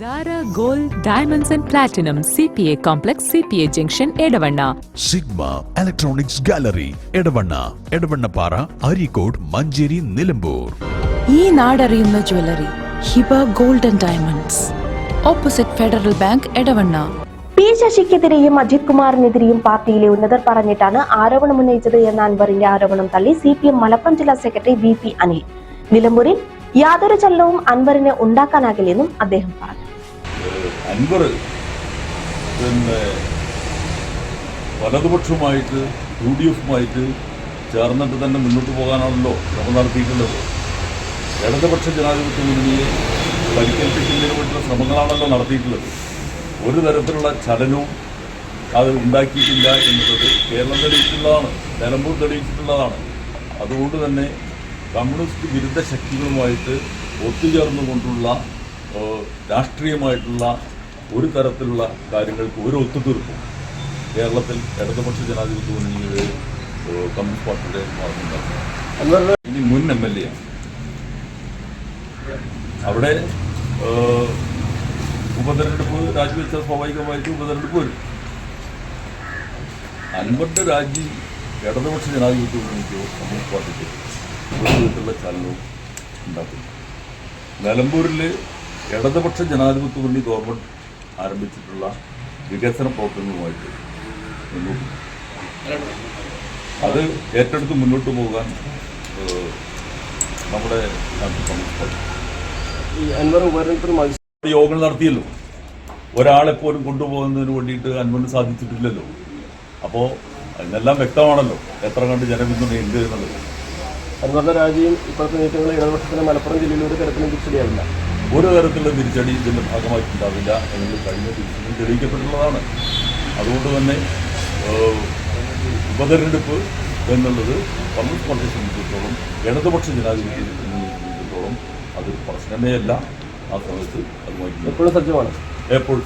Zara Gold Diamonds and Platinum CPA Complex CPA junction Edavanna Sigma electronics gallery Edavanna Edavannappara Areekode Manjeri Nilambur ഈ നാടറിയുന്ന jewellery Hiba golden diamonds opposite federal bank Edavanna P ശശിക്കെതിരെയും Ajith കുമാറിനെതിരെയും പാർട്ടിയിലെ ഉന്നതർ പറഞ്ഞിട്ടാണ് ആരോപണം ഉന്നയിച്ചത് എന്ന അൻവറിന്റെ ആരോപണം തള്ളി സി പി എം മലപ്പുറം ജില്ലാ സെക്രട്ടറി വി പി അനിൽ. നിലമ്പൂരിൽ യാതൊരു ചലനവും അൻവറിന് ഉണ്ടാക്കാനാകില്ലെന്നും അദ്ദേഹം പറഞ്ഞു. അൻവർ പിന്നെ വലതുപക്ഷവുമായിട്ട് യു ഡി എഫുമായിട്ട് ചേർന്നിട്ട് തന്നെ മുന്നോട്ട് പോകാനാണല്ലോ ശ്രമം നടത്തിയിട്ടുള്ളത്. ഇടതുപക്ഷ ജനാധിപത്യ മുന്നണിയെ പരിക്കേൽപ്പിക്കുന്നതിന് വേണ്ടിയുള്ള ശ്രമങ്ങളാണല്ലോ നടത്തിയിട്ടുള്ളത്. ഒരു തരത്തിലുള്ള ചലനവും അത് ഉണ്ടാക്കിയിട്ടില്ല എന്നുള്ളത് കേരളം തെളിയിച്ചിട്ടുള്ളതാണ് നിലമ്പൂർ തെളിയിച്ചിട്ടുള്ളതാണ്. അതുകൊണ്ട് തന്നെ കമ്മ്യൂണിസ്റ്റ് വിരുദ്ധ ശക്തികളുമായിട്ട് ഒത്തുചേർന്നുകൊണ്ടുള്ള രാഷ്ട്രീയമായിട്ടുള്ള ഒരു തരത്തിലുള്ള കാര്യങ്ങൾക്ക് ഒരു ഒത്തുതീർപ്പും കേരളത്തിൽ ഇടതുപക്ഷ ജനാധിപത്യ മുന്നണിയുടെ കമ്മ്യൂണിസ്റ്റ് പാർട്ടിയുടെ ഭാഗത്തുണ്ടാകും ഇനി മുൻ എം എൽ എ അവിടെ ഉപതെരഞ്ഞെടുപ്പ് രാജിവെച്ച സ്വാഭാവികമായിട്ട് ഉപതെരഞ്ഞെടുപ്പ് വരും. അൻവറിന്റെ രാജി ഇടതുപക്ഷ ജനാധിപത്യ മുന്നണിക്കോ കമ്മ്യൂണിസ്റ്റ് പാർട്ടിക്കോ ഒരു വിധത്തിലുള്ള ചലനവും ഉണ്ടാക്കുന്നു നിലമ്പൂരിൽ ഇടതുപക്ഷ ജനാധിപത്യ മുന്നണി ഗവൺമെന്റ് ആരംഭിച്ചിട്ടുള്ള വികസന പ്രവർത്തനങ്ങളുമായിട്ട് മുന്നോട്ട് അത് ഏറ്റെടുത്ത് മുന്നോട്ട് പോകാൻ നമ്മുടെ യോഗങ്ങൾ നടത്തിയല്ലോ. ഒരാളെ പോലും കൊണ്ടുപോകുന്നതിന് വേണ്ടിയിട്ട് അൻവറിന് സാധിച്ചിട്ടില്ലല്ലോ. അപ്പോൾ അതിനെല്ലാം വ്യക്തമാണല്ലോ. എത്ര കണ്ട് ജനപിന്തുണയുണ്ട് എന്നുള്ളത്. അൻവറിന്റെ രാജ്യം ഇപ്പോഴത്തെ നീക്കങ്ങൾ ഇടതുപക്ഷത്തിന് മലപ്പുറം ജില്ലയിൽ ഒരു തരത്തിലും തിരിച്ചടിയാവില്ല. ഒരു തരത്തിലുള്ള തിരിച്ചടി ഇതിന്റെ ഭാഗമായിട്ടുണ്ടാവില്ല എന്നത് കഴിഞ്ഞ ദിവസങ്ങളിൽ തെളിയിക്കപ്പെട്ടുള്ളതാണ് അതുകൊണ്ട് തന്നെ ഉപതെരഞ്ഞെടുപ്പ് എന്നുള്ളത് കോൺഗ്രസ് പാർട്ടിയെ സംബന്ധിച്ചിടത്തോളം ഇടതുപക്ഷ ജനാധിപത്യത്തെ സംബന്ധിച്ചിടത്തോളം അതൊരു പ്രശ്നമേ അല്ല ആ സമയത്ത് അതുമായി എപ്പോഴും സജ്ജമാണ്. എപ്പോഴും